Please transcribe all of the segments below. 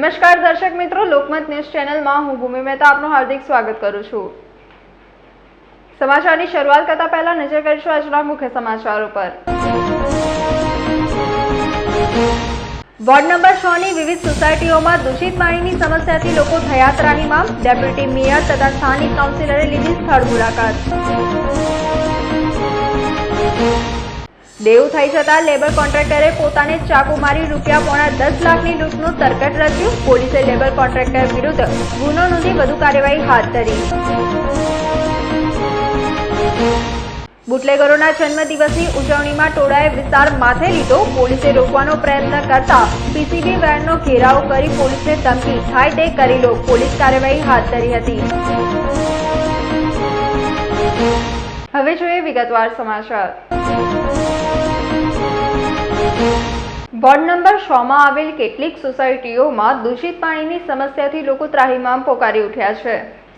નમસ્કાર દર્શક મિત્રો, લોકમત ન્યૂઝ ચેનલમાં હું ભૂમિ મહેતા આપનું હાર્દિક સ્વાગત કરું છું. સમાચારની શરૂઆત કરતા પહેલા નજર કરીશું આજના મુખ્ય સમાચાર ઉપર વોર્ડ નંબર છ ની વિવિધ સોસાયટીઓમાં દૂષિત પાણીની સમસ્યાથી લોકો થયા ત્રાહીમામ. ડેપ્યુટી મેયર તથા સ્થાનિક કાઉન્સિલરે લીધી સ્થળ મુલાકાત. દેવું થઈ જતા લેબર કોન્ટ્રાક્ટરે પોતાને ચાકુ મારી રૂપિયા પોણા દસ લાખની લૂંટનું તરકટ રચ્યું. પોલીસે લેબર કોન્ટ્રાક્ટર વિરુદ્ધ ગુનો નોંધી વધુ કાર્યવાહી હાથ ધરી. બુટલેગરોના જન્મદિવસની ઉજવણીમાં ટોળાએ વિસ્તાર માથે લીધો. પોલીસે રોકવાનો પ્રયત્ન કરતા પીસીબી વેનનો ઘેરાવ કરી પોલીસને ધમકી. થાય તે કરી લો. પોલીસ કાર્યવાહી હાથ ધરી હતી. હવે જોઈએ વિગતવાર સમાચાર. વોર્ડ નંબર છ માં આવેલ કેટલીક સોસાયટીઓમાં દૂષિત પાણીની સમસ્યાથી લોકો ત્રાહિમામ પોકારી ઉઠ્યા છે.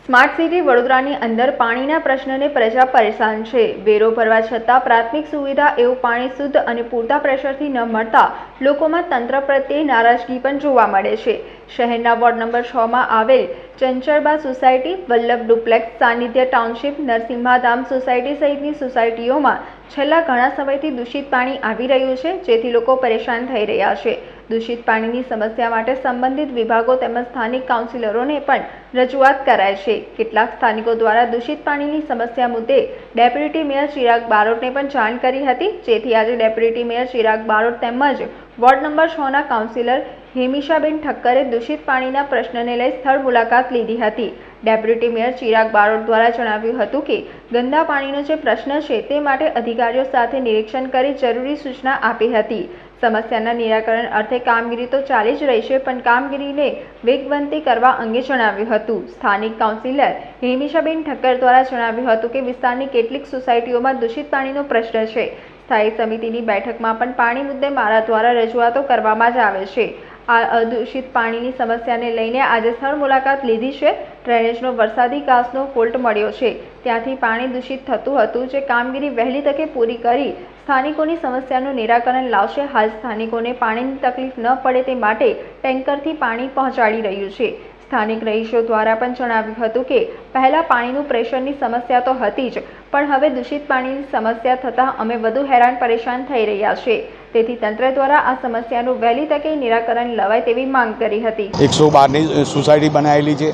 સ્માર્ટ સિટી વડોદરાની અંદર પાણીના પ્રશ્નને પ્રજા પરેશાન છે. વેરો ભરવા છતાં પ્રાથમિક સુવિધા એવું પાણી શુદ્ધ અને પૂરતા પ્રેશરથી ન મળતા લોકોમાં તંત્ર પ્રત્યે નારાજગી પણ જોવા મળે છે. શહેરના વોર્ડ નંબર છ માં આવેલ Chanchalba society, Vallabh duplex, Sanidhya township, Narsinhadham society સહિતની સોસાયટીઓમાં છેલ્લા ઘણા સમયથી દૂષિત પાણી આવી રહ્યું છે, જેથી લોકો પરેશાન થઈ રહ્યા છે. દૂષિત પાણીની સમસ્યા માટે સંબંધિત વિભાગો તેમજ સ્થાનિક કાઉન્સિલરોને પણ રજૂઆત કરાય છે. કેટલાક સ્થાનિકો દ્વારા દૂષિત પાણીની સમસ્યા મુદ્દે ડેપ્યુટી મેયર ચિરાગ બારોટને પણ જાણ કરી હતી. જેથી આજે ડેપ્યુટી મેયર ચિરાગ બારોટ તેમજ વોર્ડ નંબર છના કાઉન્સિલર હેમિશાબેન ઠક્કરે દૂષિત પાણીના પ્રશ્નને લઈ સ્થળ મુલાકાત લીધી હતી. ડેપ્યુટી મેયર ચિરાગ બારોટ દ્વારા જણાવ્યું હતું કે, ગંદા પાણીનો જે પ્રશ્ન છે તે માટે અધિકારીઓ સાથે નિરીક્ષણ કરી જરૂરી સૂચના આપી હતી. સમસ્યાના નિરાકરણ અર્થે કામગીરી તો ચાલી જ રહી છે, પણ કામગીરીને વેગવંતી કરવા અંગે જણાવ્યું હતું. સ્થાનિક કાઉન્સિલર હેમિશાબેન ઠક્કર દ્વારા જણાવ્યું હતું કે વિસ્તારની કેટલીક સોસાયટીઓમાં દૂષિત પાણીનો પ્રશ્ન છે. સ્થાયી સમિતિની બેઠકમાં પણ પાણી મુદ્દે મારા દ્વારા રજૂઆતો કરવામાં જ આવે છે. આ અદૂષિત પાણીની સમસ્યાને લઈને આજે સ્થળ મુલાકાત લીધી છે. ડ્રેનેજનો વરસાદી કાસનો ફોલ્ટ મળ્યો છે. ત્યાંથી પાણી દૂષિત થતું હતું જે કામગીરી વહેલી તકે પૂરી કરી સ્થાનિકોની સમસ્યાનું નિરાકરણ લાવશે. હાલ સ્થાનિકોને પાણીની તકલીફ ન પડે તે માટે ટેન્કરથી પાણી પહોંચાડી રહ્યું છે. સ્થાનિક રહીશો દ્વારા પણ જણાવ્યું હતું કે, પહેલાં પાણીનું પ્રેશરની સમસ્યા તો હતી જ, પણ હવે દૂષિત પાણીની સમસ્યા થતાં અમે વધુ હેરાન પરેશાન થઈ રહ્યા છે. તેથી તંત્ર દ્વારા આ સમસ્યાનું વહેલી તકે નિરાકરણ લવાય તેવી માંગ કરી હતી. એકસો બારની સોસાયટી બનાવેલી છે.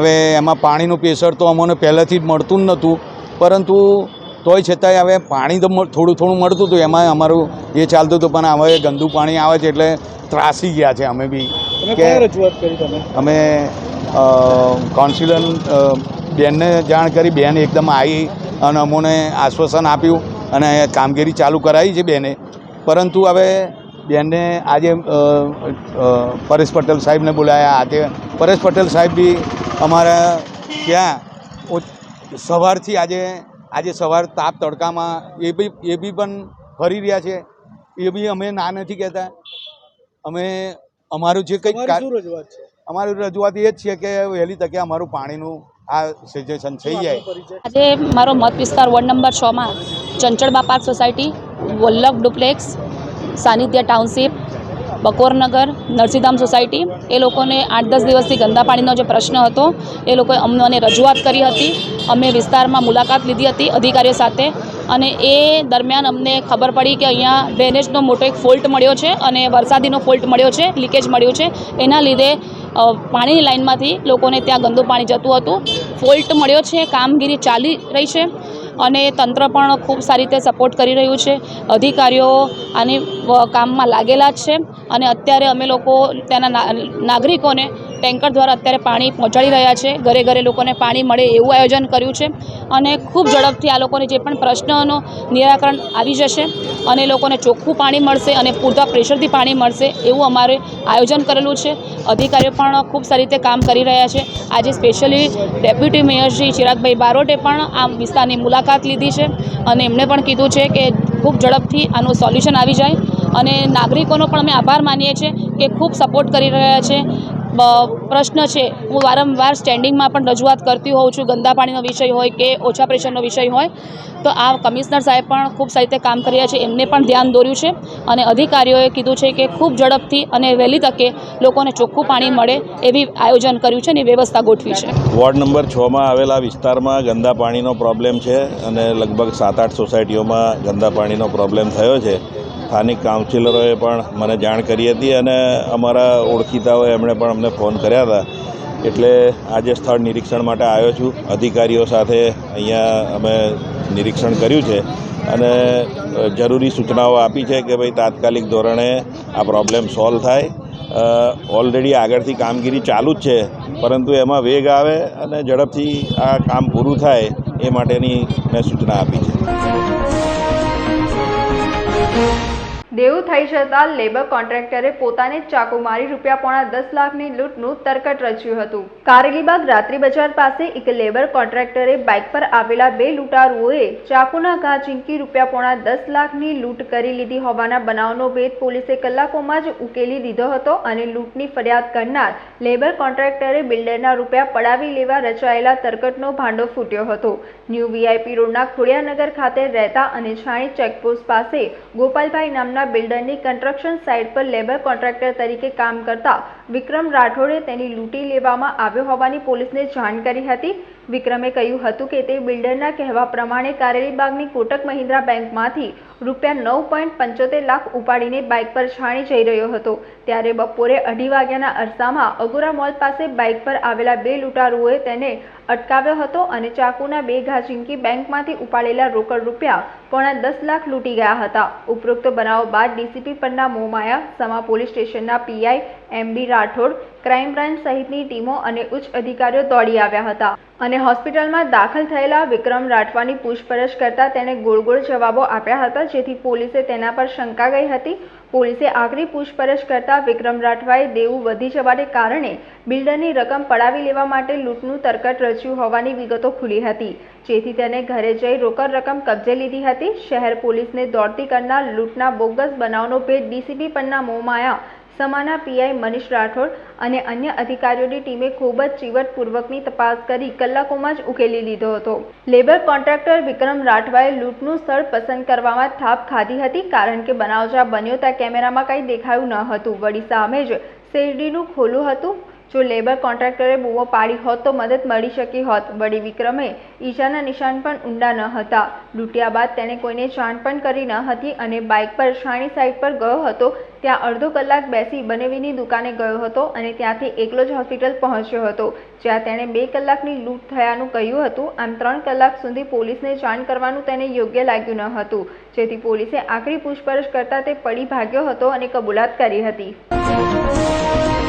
હવે એમાં પાણીનું પ્રેશર તો અમને પહેલેથી જ મળતું જ નહોતું. પરંતુ તોય છતાંય હવે પાણી તો થોડું થોડું મળતું હતું એમાં અમારું એ ચાલતું હતું પણ હવે ગંદુ પાણી આવે છે એટલે ત્રાસી ગયા છે અમે બી. કે રજૂઆત કરી તમે? અમે કાઉન્સિલર બેનને જાણ કરી બેન એકદમ આવી અને અમોને આશ્વાસન આપ્યું અને કામગીરી ચાલુ કરાવી છે બેને. પરંતુ હવે બેનને આજે પરેશ પટેલ સાહેબને બોલાયા. આજે પરેશ પટેલ સાહેબ બી અમારા ત્યાં સવારથી આજે આજે સવાર તાપ તડકામાં એ બી એ બી પણ ફરી રહ્યા છે. એ બી અમે ના નથી કહેતા. અમે અમારું જે કંઈક રજૂઆત છે? અમારી રજૂઆત એ જ છે કે વહેલી તકે અમારું પાણીનું આ સિચ્યુએશન થઈ જાય. આજે મારો મત વિસ્તાર વોર્ડ નંબર છમાં Chanchalba park society Vallabh duplex Sanidhya township Bakornagar Narsinhdham society, એ લોકોને આઠ દસ દિવસથી ગંદા પાણીનો જે પ્રશ્ન હતો, એ લોકોએ અમને રજૂઆત કરી હતી. અમે વિસ્તારમાં મુલાકાત લીધી હતી અધિકારીઓ સાથે અને એ દરમિયાન અમને ખબર પડી કે અહીંયા ડ્રેનેજનો મોટો એક ફોલ્ટ મળ્યો છે અને વરસાદીનો ફોલ્ટ મળ્યો છે, લીકેજ મળ્યું છે. એના લીધે પાણીની લાઇનમાંથી લોકોને ત્યાં ગંદુ પાણી જતું હતું. ફોલ્ટ મળ્યો છે, કામગીરી ચાલી રહી છે. અને તંત્ર પણ ખૂબ સારી રીતે સપોર્ટ કરી રહ્યું છે. અધિકારીઓ આની કામમાં લાગેલા છે અને અત્યારે અમે લોકો ત્યાંના નાગરિકોને ટેન્કર દ્વારા અત્યારે પાણી પહોંચાડી રહ્યા છે. ઘરે ઘરે લોકોને પાણી મળે એવું આયોજન કર્યું છે અને ખૂબ ઝડપથી આ લોકોને જે પણ પ્રશ્નોનો નિરાકરણ આવી જશે અને લોકોને ચોખ્ખું પાણી મળશે અને પૂરતા પ્રેશરથી પાણી મળશે એવું અમારે આયોજન કરેલું છે. અધિકારીઓ પણ ખૂબ સારી રીતે કામ કરી રહ્યા છે. આજે સ્પેશિયલી ડેપ્યુટી મેયર ચિરાગભાઈ બારોટે પણ આ વિસ્તારની મુલાકાત લીધી છે અને એમણે પણ કીધું છે કે ખૂબ ઝડપથી આનું સોલ્યુશન આવી જાય અને નાગરિકોનો પણ અમે આભાર માનીએ છીએ કે ખૂબ સપોર્ટ કરી રહ્યા છે. પ્રશ્ન છે. હું વારંવાર સ્ટેન્ડિંગમાં પણ રજૂઆત કરતી હોઉં છું. ગંદા પાણીનો વિષય હોય કે ઓછા પ્રેશરનો વિષય હોય, તો આ કમિશનર સાહેબ પણ ખૂબ સારી રીતે કામ કરી રહ્યા છે. એમને પણ ધ્યાન દોર્યું છે અને અધિકારીઓએ કીધું છે કે ખૂબ ઝડપથી અને વહેલી તકે લોકોને ચોખ્ખું પાણી મળે એવી આયોજન કર્યું છે અને વ્યવસ્થા ગોઠવી છે. વોર્ડ નંબર છમાં આવેલા વિસ્તારમાં ગંદા પાણીનો પ્રોબ્લેમ છે અને લગભગ સાત આઠ સોસાયટીઓમાં ગંદા પાણીનો પ્રોબ્લેમ થયો છે. સ્થાનિક કાઉન્સિલરોએ પણ મને જાણ કરી હતી અને અમારા ઓળખીતાઓએ એમણે પણ અમને ફોન કર્યા હતા. એટલે આજે સ્થળ નિરીક્ષણ માટે આવ્યો છું. અધિકારીઓ સાથે અહીંયા અમે નિરીક્ષણ કર્યું છે અને જરૂરી સૂચનાઓ આપી છે કે ભાઈ તાત્કાલિક ધોરણે આ પ્રોબ્લેમ સોલ્વ થાય. ઓલરેડી આગળથી કામગીરી ચાલુ જ છે, પરંતુ એમાં વેગ આવે અને ઝડપથી આ કામ પૂરું થાય એ માટેની મેં સૂચના આપી છે. દેવું થઈ જતાં લેબર કોન્ટ્રાક્ટરે પોતાને ચાકુ મારી રૂપિયા પોણા દસ લાખની લૂંટનું તરકટ રચ્યું હતું. કારેલીબાગ રાત્રિ બજાર પાસે એક લેબર કોન્ટ્રાક્ટરે બાઇક પર આવેલા બે લૂંટારુઓએ ચાકુના ઘા ચીંકી રૂપિયા પોણા દસ લાખની લૂંટ કરી લીધી હોવાના બનાવનો ભેદ પોલીસે કલાકોમાં જ ઉકેલી દીધો હતો અને લૂંટની ફરિયાદ કરનાર લેબર કોન્ટ્રાક્ટરે બિલ્ડરના રૂપિયા પડાવી લેવા રચાયેલા તરકટનો ભાંડો ફૂટ્યો હતો. ન્યૂ વીઆઈપી રોડના ખોડિયાનગર ખાતે રહેતા અને ચેકપોસ્ટ પાસે ગોપાલભાઈ નામના બિલ્ડરની કન્સ્ટ્રક્શન સાઇટ પર લેબર કોન્ટ્રાક્ટર તરીકે કામ કરતા વિક્રમ રાઠોડે તેની લૂંટી લેવામાં આવ્યો હોવાની પોલીસને જાણ કરી હતી. વિક્રમે કહ્યું હતું કે તે બિલ્ડરના કહેવા પ્રમાણે કારેલીબાગની કોટક મહિન્દ્રા બેંકમાંથી રૂપિયા નવ પોઈન્ટ પંચોતેર લાખ ઉપાડીને બાઇક પર છાણી જઈ રહ્યો હતો. ત્યારે બપોરે અઢી વાગ્યાના અરસામાં અગોરા મોલ પાસે બાઇક પર આવેલા બે લૂંટારૂઓએ તેને અટકાવ્યો હતો અને ચાકુના બે ઘા ઝીંકી બેંકમાંથી ઉપાડેલા રોકડ રૂપિયા પોણા દસ લાખ લૂંટી ગયા હતા. ઉપરોક્ત બનાવ બાદ ડીસીપી પન્ના મોમાયા, સમા પોલીસ સ્ટેશનના PI M B Rathod crime branch સહિતની ટીમો અને ઉચ્ચ અધિકારીઓ દોડી આવ્યા હતા અને હોસ્પિટલમાં દાખલ થયેલા વિક્રમ રાઠવાની પૂછપરછ કરતા તેણે ગોળ જવાબો આપ્યા હતા, જેથી પોલીસે તેના પર શંકા ગઈ હતી. પોલીસે આકરી પૂછપરછ કરતા વિક્રમ રાઠવાએ દેવું વધી જવાને કારણે બિલ્ડરની રકમ પડાવી લેવા માટે લૂંટનું તરકટ રચ્યું હોવાની વિગતો ખુલી હતી, જેથી તેને ઘરે જઈ રોકડ રકમ કબજે લીધી હતી. શહેર પોલીસને દોડતી કરનાર લૂંટના બોગસ બનાવનો ભેદ ડીસીપી પન્ના મોમાયા સમાના પીઆઈ મનીષ રાઠોડ અને અન્ય અધિકારીઓની ટીમે ખૂબ જ ચીવટપૂર્વકની તપાસ કરી કલાકોમાં જ ઉકેલી લીધો હતો. લેબર કોન્ટ્રાક્ટર વિક્રમ રાઠવાએ લૂંટનું સ્થળ પસંદ કરવામાં થાપ ખાધી હતી કારણ કે બનાવ જ્યાં બન્યો ત્યાં કેમેરામાં કંઈ દેખાયું ન હતું. વળી સામે જ શેરડીનું ખોલું હતું. જો લેબર કોન્ટ્રાક્ટરે બૂમો પાડી હોત તો મદદ મળી શકી હોત. વળી વિક્રમે ઈજાના નિશાન પણ ઊંડા ન હતા. લૂંટ્યા બાદ તેણે કોઈને જાણ પણ કરી ન હતી અને બાઇક પર શાણી સાઈડ પર ગયો હતો. ત્યાં અડધો કલાક બેસી બનેવીની દુકાને ગયો હતો અને ત્યાંથી એકલો જ હોસ્પિટલ પહોંચ્યો હતો. જ્યાં તેણે બે કલાકની લૂંટ થયાનું કહ્યું હતું. આમ ત્રણ કલાક સુધી પોલીસને જાણ કરવાનું તેને યોગ્ય લાગ્યું ન હતું. જેથી પોલીસે આકરી પૂછપરછ કરતાં તે પડી ભાગ્યો હતો અને કબૂલાત કરી હતી.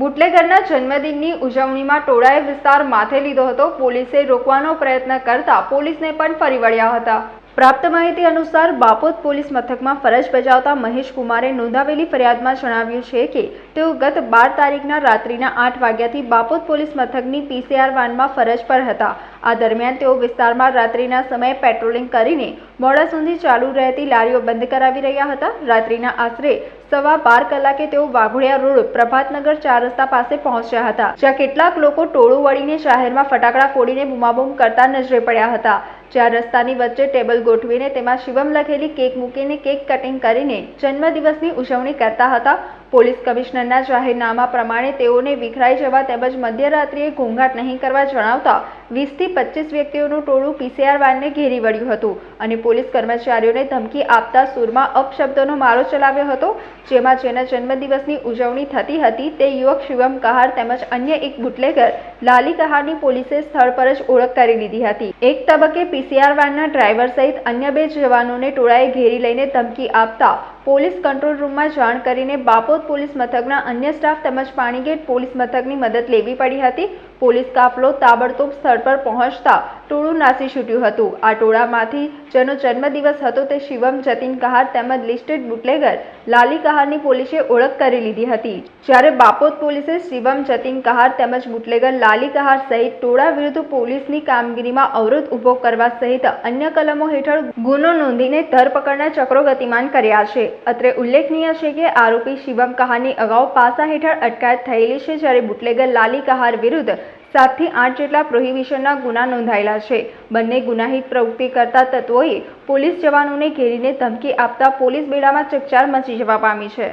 બુટલેગરના જન્મદિનની ઉજવણીમાં ટોળાએ વિસ્તાર માથે લીધો હતો. પોલીસે રોકવાનો પ્રયત્ન કરતા પોલીસને પણ ફરી વળ્યા હતા. પ્રાપ્ત માહિતી અનુસાર બાપોદ પોલીસ મથકમાં ફરજ બજાવતા મહેશ કુમારે નોંધાવેલી ફરિયાદમાં જણાવ્યું છે કે તેઓ ગત બાર તારીખના રાત્રિના આઠ વાગ્યાથી બાપોદ પોલીસ મથકની પીસીઆર વાનમાં ફરજ પર હતા. આ દરમિયાન તેઓ વિસ્તારમાં રાત્રિના સમયે પેટ્રોલિંગ કરીને મોડા સુધી ચાલુ રહેતી લારીઓ બંધ કરાવી રહ્યા હતા. રાત્રિના આશરે સવા બાર કલાકે તેઓ વાઘોડિયા રોડ, પ્રભાતનગર ચાર રસ્તા પાસે પહોંચ્યા હતા, જ્યાં કેટલાક લોકો ટોળું વળીને શહેરમાં ફટાકડા ફોડીને બૂમાબૂમ કરતા નજરે પડ્યા હતા. જ્યાં રસ્તાની વચ્ચે ટેબલ ગોઠવીને તેમાં શિવમ લખેલી કેક મૂકીને કેક કટિંગ કરીને જન્મદિવસની ઉજવણી કરતા હતા. પોલીસ કમિશનરના જાહેરનામા પ્રમાણે તેઓને વિખરાઈ જવા તેમજ મધ્યરાત્રિએ ઘોંઘાટ નહીં કરવા જણાવતા વીસથી પચીસ વ્યક્તિઓનું ટોળું પીસીઆર વાનને ઘેરી વળ્યું હતું અને પોલીસ કર્મચારીઓને ધમકી આપતા સુરમાં અપશબ્દોનો મારો ચલાવ્યો હતો, જેમાં જેના જન્મદિવસની ઉજવણી થતી હતી તે યુવક શિવમ કહાર તેમજ અન્ય એક બુટલેગર લાલી કહારની પોલીસે સ્થળ પર જ ઓળખ કરી લીધી હતી. એક તબક્કે પીસીઆર વાનના ડ્રાઈવર સહિત અન્ય બે જવાનોને ટોળાએ ઘેરી લઈને ધમકી આપતા પોલીસ કંટ્રોલ રૂમમાં જાણ કરીને બાપોદ પોલીસ મથકના અન્ય સ્ટાફ તેમજ પાણીગેટ પોલીસ મથકની મદદ લેવી પડી હતી. પોલીસ કાફલો તાબડતોબ સ્થળ પર પહોંચતા ટોળું નાસી છૂટ્યું હતું. આ ટોળામાંથી જેનો જન્મદિવસ હતો તે શિવમ, જતીન કહાર તેમજ લિસ્ટેડ બુટલેગર લાલી કહારની પોલીસે ઓળખ કરી લીધી હતી. જ્યારે બાપોદ પોલીસે શિવમ, જતીન કહાર તેમજ બુટલેગર લાલી કહાર સહિત ટોળા વિરુદ્ધ પોલીસની કામગીરીમાં અવરોધ ઊભો કરવા સહિત અન્ય કલમો હેઠળ ગુનો નોંધીને ધરપકડના ચક્રો ગતિમાન કર્યા છે. અત્રે ઉલ્લેખનીય છે કે આરોપી શિવમ કહારની અગાઉ પાસા હેઠળ અટકાયત થયેલી છે જ્યારે બુટલેગર લાલી કહાર વિરુદ્ધ સાતથી આઠ જેટલા પ્રોહિબિશનના ગુના નોંધાયેલા છે. બંને ગુનાહિત પ્રવૃત્તિ કરતા તત્વોએ પોલીસ જવાનોને ઘેરીને ધમકી આપતા પોલીસ બેડામાં ચકચાર મચી જવા પામી છે.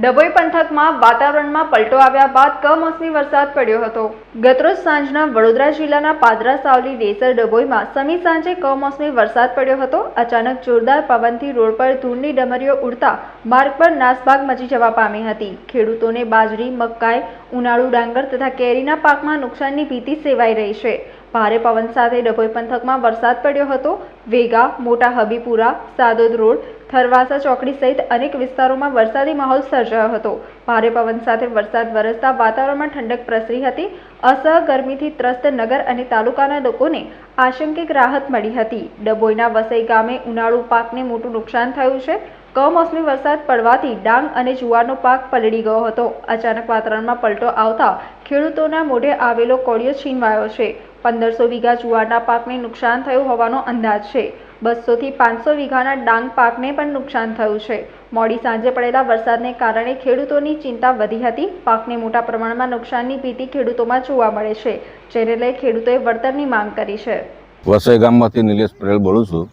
ડભોઈ પંથકમાં વાતાવરણમાં પલટો આવ્યા બાદ કમોસમી વરસાદ પડ્યો હતો. ગતરોજ સાંજના વડોદરા જિલ્લાના પાદરા, સાવલી, ડેસર ડભોઈમાં સમી સાંજે કમોસમી વરસાદ પડ્યો હતો. અચાનક જોરદાર પવનથી રોડ પર ધૂળની ડમરીઓ ઉડતા માર્ગ પર નાસભાગ મચી જવા પામી હતી. ખેડૂતોને બાજરી, મકાઈ, ઉનાળુ, ડાંગર તથા કેરીના પાકમાં નુકસાનની ભીતિ સેવાઈ રહી છે. ભારે પવન સાથે ડભોઈ પંથકમાં વરસાદ પડ્યો હતો. વેગા, મોટા હબીપુરા, સાદોદ રોડ થરવાસા ચોકડી સહિત અનેક વિસ્તારોમાં વરસાદી માહોલ સર્જાયો હતો. ભારે પવન સાથે વરસાદ વરસતા વાતાવરણમાં ઠંડક પ્રસરી હતી. અસહ ગરમીથી ત્રસ્ત નગર અને તાલુકાના લોકોને આશંકિક રાહત મળી હતી. ડભોઈના વસઈ ગામે ઉનાળુ પાકને મોટું નુકસાન થયું છે. કમોસમી વરસાદ પડવાથી ડાંગ અને જુવારનો પાક પલળી ગયો હતો. અચાનક વાતાવરણમાં પલટો આવતા ખેડૂતોના મોઢે આવેલો કોળિયો છીનવાયો છે. પંદરસો વીઘા જુવારના પાકને નુકસાન થયું હોવાનો અંદાજ છે. બસોથી પાંચસો વીઘાના ડાંગ પાકને પણ નુકસાન થયું છે. મોડી સાંજે પડેલા વરસાદને કારણે ખેડૂતોની ચિંતા વધી હતી. પાકને મોટા પ્રમાણમાં નુકસાનની ભીતિ ખેડૂતોમાં જોવા મળે છે, જેને લઈ ખેડૂતોએ વળતરની માંગ કરી છે. વસઈ ગામમાંથી નિલેશ પટેલ બોલું છું.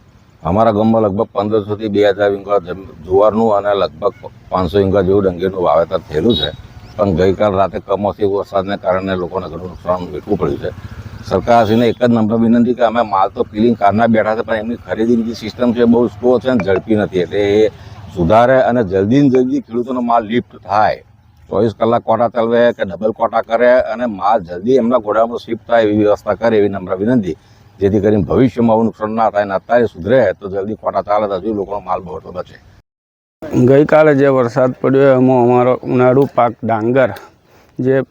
અમારા ગામમાં લગભગ પંદરસોથી બે હજાર વીંગા જુવારનું અને લગભગ પાંચસો વીંગા જેવું ડંગીનું વાવેતર થયેલું છે. પણ ગઈકાલ રાતે કમોસમી વરસાદને કારણે લોકોને ઘણું નુકસાન વેઠવું પડ્યું છે. સરકારશ્રીને એક જ નમ્ર વિનંતી કે અમે માલ તો ફિલિંગ કારના બેઠા છે, પણ એમની ખરીદીની જે સિસ્ટમ છે બહુ સ્લો છે અને ઝડપી નથી. એટલે એ સુધારે અને જલ્દી જલ્દી ખેડૂતોનો માલ લિફ્ટ થાય. ચોવીસ કલાક કોટા ચાલવે કે ડબલ કોટા કરે અને માલ જલ્દી એમના ઘોડામાં શિફ્ટ થાય એવી વ્યવસ્થા કરે એવી નમ્ર વિનંતી. જેથી કરીને ભવિષ્યમાં આવું નુકસાન ના થાય અને અત્યારે સુધરે તો જલ્દી કોટા ચાલે તો હજુ લોકોનો માલ બહુ બચે. ગઈકાલે જે વરસાદ પડ્યો એમાં અમારો ઉનાળુ પાક ડાંગર જે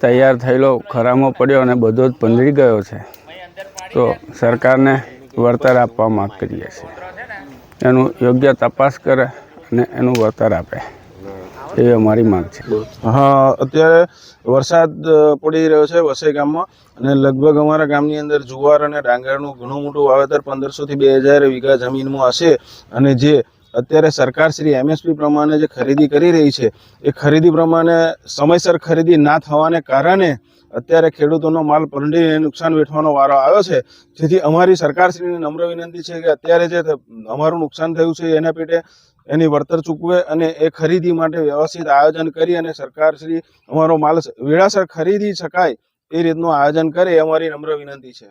તૈયાર થયેલો ખરામાં પડ્યો અને બધો જ પંદરી ગયો છે, તો સરકારને વળતર આપવા માગ કરીએ છીએ. એનું યોગ્ય તપાસ કરે અને એનું વળતર આપે. એ અમારી માંગ છે. હા, અત્યારે વરસાદ પડી રહ્યો છે વસઈ ગામમાં અને લગભગ અમારા ગામની અંદર જુવાર અને ડાંગરનું ઘણું મોટું વાવેતર પંદરસોથી બે હજાર વીઘા જમીનમાં હશે અને જે અત્યારે સરકાર શ્રી એમએસપી પ્રમાણે જે ખરીદી કરી રહી છે, એ ખરીદી પ્રમાણે સમયસર ખરીદી ના થવાને કારણે અત્યારે ખેડૂતોનો માલ પલટીને નુકસાન વેઠવાનો વારો આવ્યો છે. જેથી અમારી સરકારશ્રીની નમ્ર વિનંતી છે કે અત્યારે જે અમારું નુકસાન થયું છે, એના પેટે એની વળતર ચૂકવે અને એ ખરીદી માટે વ્યવસ્થિત આયોજન કરી અને સરકારશ્રી અમારો માલ વેળાસર ખરીદી શકાય એ રીતનું આયોજન કરે એ અમારી નમ્ર વિનંતી છે.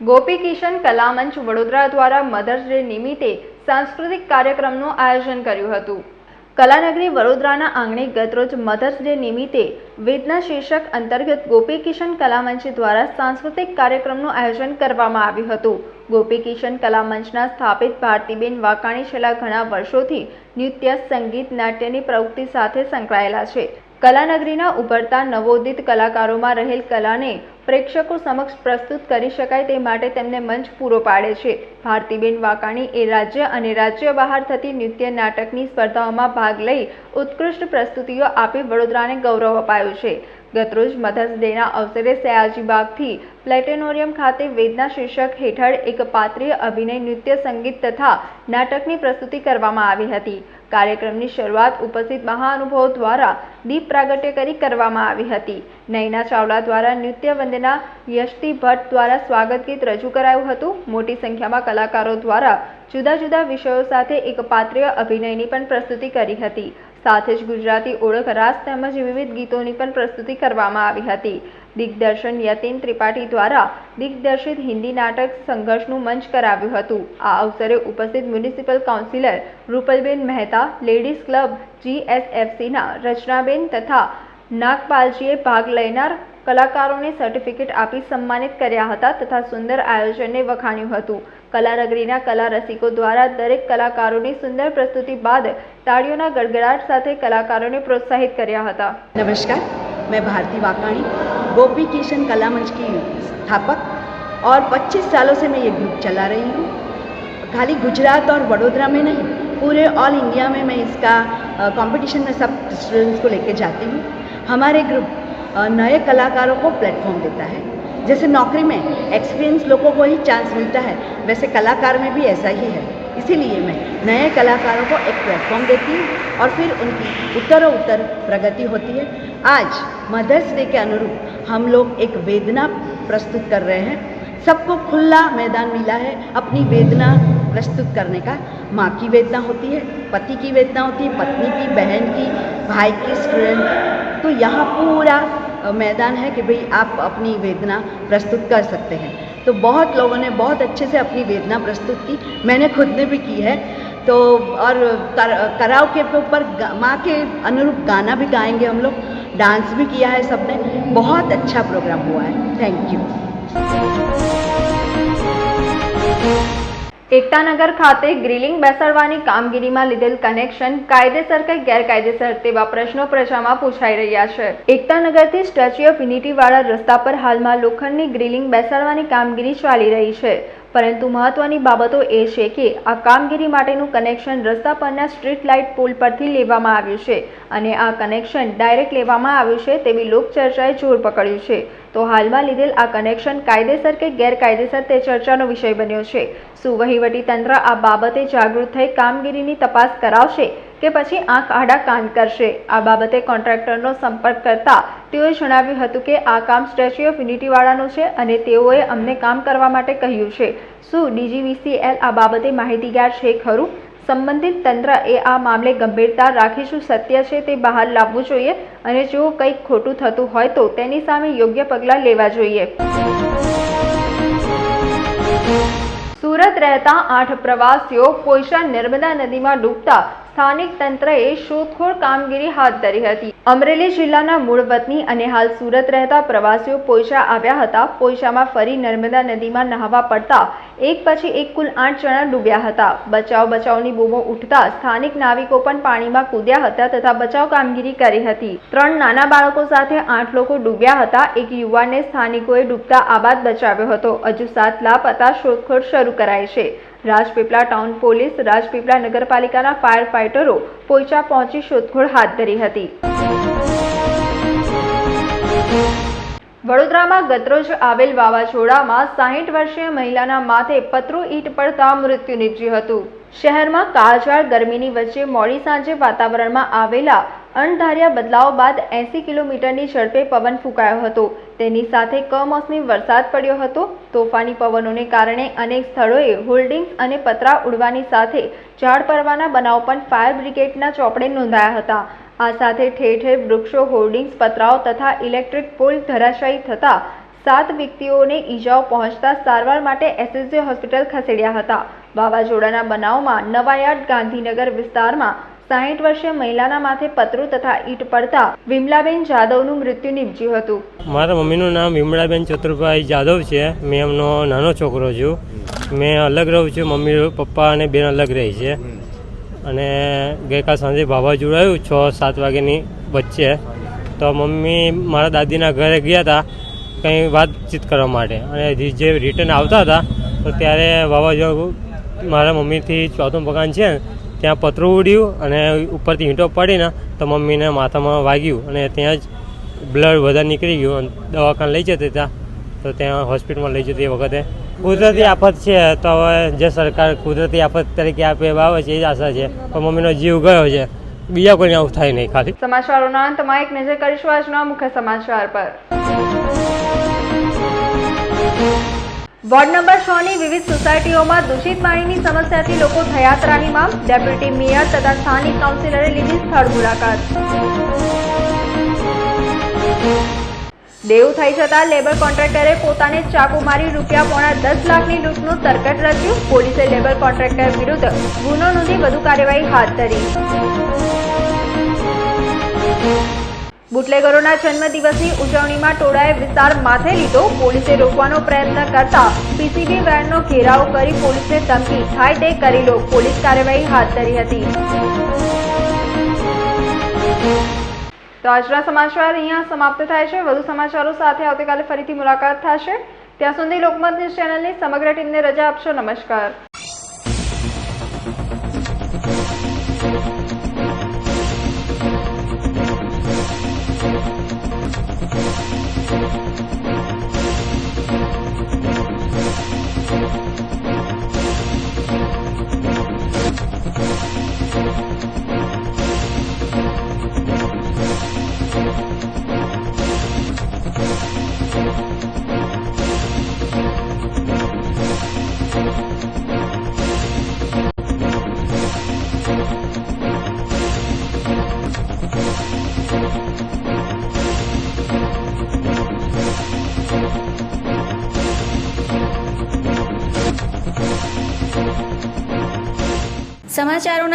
ગોપી કિશન કલામંચ વડોદરા દ્વારા મધર્સ ડે નિમિત્તે સાંસ્કૃતિક કાર્યક્રમનું આયોજન કર્યું હતું. કલાનગરી વડોદરાના આંગણે ગતરોજ મધર્સ ડે નિમિત્તે વેદના શીર્ષક અંતર્ગત ગોપી કિશન કલામંચ દ્વારા સાંસ્કૃતિક કાર્યક્રમનું આયોજન કરવામાં આવ્યું હતું. ગોપી કિશન કલામંચના સ્થાપિત ભારતીબેન વાકાણી છેલ્લા ઘણા વર્ષોથી નૃત્ય, સંગીત, નાટ્યની પ્રવૃત્તિ સાથે સંકળાયેલા છે. કલાનગરીના ઉભરતા નવોદિત કલાકારોમાં રહેલ કલાને પ્રેક્ષકો સમક્ષ પ્રસ્તુત કરી શકાય તે માટે તેમને મંચ પૂરો પાડે છે. ભારતીબેન વાકાણી એ રાજ્ય અને રાજ્ય બહાર થતી નૃત્ય નાટકની સ્પર્ધાઓમાં ભાગ લઈ ઉત્કૃષ્ટ પ્રસ્તુતિઓ આપી વડોદરાને ગૌરવ અપાયું છે. ગતરોજ મધર્સ ડેના અવસરે સયાજીબાગથી પ્લેટેનોરિયમ ખાતે વેદના શીર્ષક હેઠળ એક પાત્રીય અભિનય નૃત્ય સંગીત તથા નાટકની પ્રસ્તુતિ કરવામાં આવી હતી. કાર્યક્રમની શરૂઆત ઉપસ્થિત મહાનુભાવો દ્વારા દીપ પ્રાગટ્ય કરી કરવામાં આવી હતી. નયના ચાવલા દ્વારા નૃત્ય વંદના યશતી ભટ્ટ દ્વારા સ્વાગત ગીત રજૂ કરાયું હતું. મોટી સંખ્યામાં કલાકારો દ્વારા જુદા જુદા વિષયો સાથે એક પાત્રીય અભિનયની પણ પ્રસ્તુતિ કરી હતી. સાથે જ ગુજરાતી ઓળખ રાસ તેમજ વિવિધ ગીતોની પણ પ્રસ્તુતિ કરવામાં આવી હતી. દિગ્દર્શન યતીન ત્રિપાઠી દ્વારા દિગ્દર્શિત હિન્દી નાટક સંઘર્ષનું મંચ કરાવ્યું હતું. આ અવસરે ઉપસ્થિત municipal councillor Rupalben Mehta, ladies club જીએસએફસીના Rachnaben તથા નાગપાલજીએ ભાગ લેનાર કલાકારોને સર્ટિફિકેટ આપી સન્માનિત કર્યા હતા તથા સુંદર આયોજનને વખાણ્યું હતું કલાનગરીના કલા રસિકો દ્વારા દરેક કલાકારોની સુંદર પ્રસ્તુતિ બાદ તાળીઓના ગડગડાટ સાથે કલાકારોને પ્રોત્સાહિત કર્યા હતા नमस्कार मैं भारती वाकाणी गोपी किशन कला मंच की स्थापक और 25 सालों से मैं ये ग्रुप चला रही हूँ खाली गुजरात और वडोदरा में नहीं पूरे ऑल इंडिया में मैं इसका कंपटीशन में सब स्टूडेंट्स को लेके जाती हूँ हमारे ग्रुप अ, नए कलाकारों को प्लेटफॉर्म देता है। जैसे नौकरी में एक्सपीरियंस लोगों को ही चांस मिलता है, वैसे कलाकार में भी ऐसा ही है। इसीलिए मैं नए कलाकारों को एक प्लेटफॉर्म देती हूँ और फिर उनकी उत्तरों उत्तर प्रगति होती है। आज मदर्स डे के अनुरूप हम लोग एक वेदना प्रस्तुत कर रहे हैं। सबको खुला मैदान मिला है अपनी वेदना प्रस्तुत करने का। माँ की वेदना होती है, पति की वेदना होती है, पत्नी की, बहन की, भाई की स्टूडेंट तो यहाँ पूरा मैदान है कि भाई आप अपनी वेदना प्रस्तुत कर सकते हैं। तो बहुत लोगों ने बहुत अच्छे से अपनी वेदना प्रस्तुत की। मैंने खुद ने भी की है। तो और कर, कराओ के ऊपर माँ के अनुरूप गाना भी गाएँगे हम लोग। डांस भी किया है सबने। बहुत अच्छा प्रोग्राम हुआ है। थैंक यू એકતાનગર ખાતે ગ્રીલિંગ બેસાડવાની કામગીરીમાં લીધેલ કનેક્શન કાયદેસર કે ગેરકાયદેસર તેવા પ્રશ્નો પ્રજામાં પૂછાઈ રહ્યા છે. એકતાનગરથી સ્ટેચ્યુ ઓફ યુનિટી વાળા રસ્તા પર હાલમાં લોખંડની ગ્રીલિંગ બેસાડવાની કામગીરી ચાલી રહી છે. પરંતુ મહત્વની બાબતો એ છે કે આ કામગીરી માટેનું કનેક્શન રસ્તા પરના સ્ટ્રીટ લાઇટ પુલ પરથી લેવામાં આવ્યું છે અને આ કનેક્શન ડાયરેક્ટ લેવામાં આવ્યું છે તેવી લોકચર્ચાએ જોર પકડ્યું છે. તો હાલમાં લીધેલ આ કનેક્શન કાયદેસર કે ગેરકાયદેસર તે ચર્ચાનો વિષય બન્યો છે. શું વહીવટી તંત્ર આ બાબતે જાગૃત થઈ કામગીરીની તપાસ કરાવશે? કે પછી આંખ આડા કાન કરશે. આ બાબતે કોન્ટ્રાક્ટરનો સંપર્ક કરતા તેઓએ જણાવ્યું હતું કે આ કામ સ્ટેચ્યુ ઓફ યુનિટીવાળાનું છે અને તેઓએ અમને કામ કરવા માટે કહ્યું છે. શું ડીજીવીસીએલ આ બાબતે માહિતીગાર છે ખરું? સંબંધિત તંત્ર એ આ મામલે ગંભીરતા રાખીશું સત્ય છે તે બહાર લાવવું જોઈએ? અને જો કંઈક ખોટું થતું હોય તો તેની સામે યોગ્ય પગલાં લેવા જોઈએ. સુરત રહેતા આઠ પ્રવાસીઓ પોઈશા નર્મદા નદીમાં ડૂબતા સ્થાનિક તંત્રએ શોધખોળ કામગીરી હાથ ધરી હતી. અમરેલી જિલ્લાના મૂળ વતની અને હાલ સુરત રહેતા પ્રવાસીઓ પોઈશા આવ્યા હતા. પોઈશામાં ફરી નર્મદા નદીમાં નહાવા પડતા એક પછી એક કુલ આઠ જણા ડૂબ્યા હતા. બચાવ બચાવની બૂમો ઉઠતા સ્થાનિક નાવિકો પણ પાણીમાં કૂદ્યા હતા તથા બચાવ કામગીરી કરી હતી. ત્રણ નાના બાળકો સાથે આઠ લોકો ડૂબ્યા હતા. એક યુવાનને સ્થાનિકોએ ડૂબતા આબાદ બચાવ્યો હતો. હજુ સાત લાપતા શોધખોળ શરૂ કરાઈ છે. રાજપીપળા ટાઉન પોલીસ રાજપીપળા નગરપાલિકાના ફાયર ફાઇટરો પોઈચા પહોંચી શોધખોળ હાથ ધરી હતી. વડોદરામાં ગતરોજ આવેલ વાવાઝોડામાં સાહીઠ વર્ષીય મહિલાના માથે પતરું ઈંટ પડતા મૃત્યુ નીપજ્યું હતું. શહેરમાં કાળઝાળ ગરમીની વચ્ચે મોડી સાંજે વાતાવરણમાં આવેલા અણધાર્યા બદલાવ બાદ એંસી કિલોમીટરની ઝડપે પવન ફૂંકાયો હતો. તેની સાથે કમોસમી વરસાદ પડ્યો હતો. તોફાની પવનોને કારણે અનેક સ્થળોએ હોલ્ડિંગ્સ અને પતરા ઉડવાની સાથે ઝાડ પડવાના બનાવ પણ ફાયર બ્રિગેડના ચોપડે નોંધાયા હતા. આ સાથે ઠેર ઠેર વૃક્ષો, હોર્ડિંગ્સ, પતરાઓ તથા ઇલેક્ટ્રિક પોલ ધરાશાયી થતા સાત વ્યક્તિઓને ઈજાઓ પહોંચતા સારવાર માટે એસએસજી હોસ્પિટલ ખસેડ્યા હતા. વાવાઝોડાના બનાવમાં નવાયાર્ડ ગાંધીનગર વિસ્તારમાં સાહીઠ વર્ષીય મહિલાના માથે પતરું તથા ઈંટ પડતા વિમલાબેન જાદવનું મૃત્યુ નીપજ્યું હતું. મારા મમ્મીનું નામ વિમળાબેન ચતુરભાઈ જાદવ છે. મેં એમનો નાનો છોકરો છું. મેં અલગ રહું છું. મમ્મી, પપ્પા અને બેન અલગ રહી છે. અને ગઈકાલ સાંજે બાબા આવ્યું છ, સાત વાગ્યાની વચ્ચે. તો મમ્મી મારા દાદીના ઘરે ગયા હતા કંઈ વાતચીત કરવા માટે. અને જે રિટર્ન આવતા હતા, તો ત્યારે વાવાઝોડું મારા મમ્મીથી ચોથું મકાન છે ને ત્યાં પતરું ઉડ્યું અને ઉપરથી ઈંટો પડીને તો મમ્મીને માથામાં વાગ્યું અને ત્યાં જ બ્લડ વધારે નીકળી ગયું અને દવાખાને લઈ જતી ત્યાં. તો ત્યાં હોસ્પિટલમાં લઈ જતી વખતે. કુદરતી આફત છે, તો હવે જે સરકાર કુદરતી આફત તરીકે આપે આવે છે, એ જ આશા છે. પણ મમ્મીનો જીવ ગયો છે. બીજા કોઈને આવું થાય નહીં ખાલી. સમાચારોના અંતમાં એક નજર કરીશું આજના મુખ્ય સમાચાર પર. વોર્ડ નંબર છ ની વિવિધ સોસાયટીઓમાં દૂષિત પાણીની સમસ્યાથી લોકો થયા ત્રાહીમાં ડેપ્યુટી મેયર તથા સ્થાનિક કાઉન્સિલરે લીધી સ્થળ મુલાકાત. દેવું થઈ જતા લેબર કોન્ટ્રાક્ટરે પોતાને ચાકુ મારી રૂપિયા પોણા દસ લાખની લૂંટનું તરકટ રચ્યું. પોલીસે લેબર કોન્ટ્રાક્ટર વિરુદ્ધ ગુનો નોંધી વધુ કાર્યવાહી હાથ ધરી. બુટલેગરોના જન્મદિવસની ઉજવણીમાં ટોળાએ વિસ્તાર માથે લીધો. પોલીસે રોકવાનો પ્રયત્ન કરતા પીસીબી વેનનો ઘેરાવ કરી પોલીસને ધમકી. થાય તે કરી લો પોલીસ કાર્યવાહી હાથ ધરી હતી. તો આજના સમાચાર અહીંયા સમાપ્ત થાય છે. વધુ સમાચારો સાથે આવતીકાલે ફરીથી મુલાકાત થશે. ત્યાં સુધી લોકમત ન્યૂઝ ચેનલની સમગ્ર ટીમને રજા આપશો. નમસ્કાર.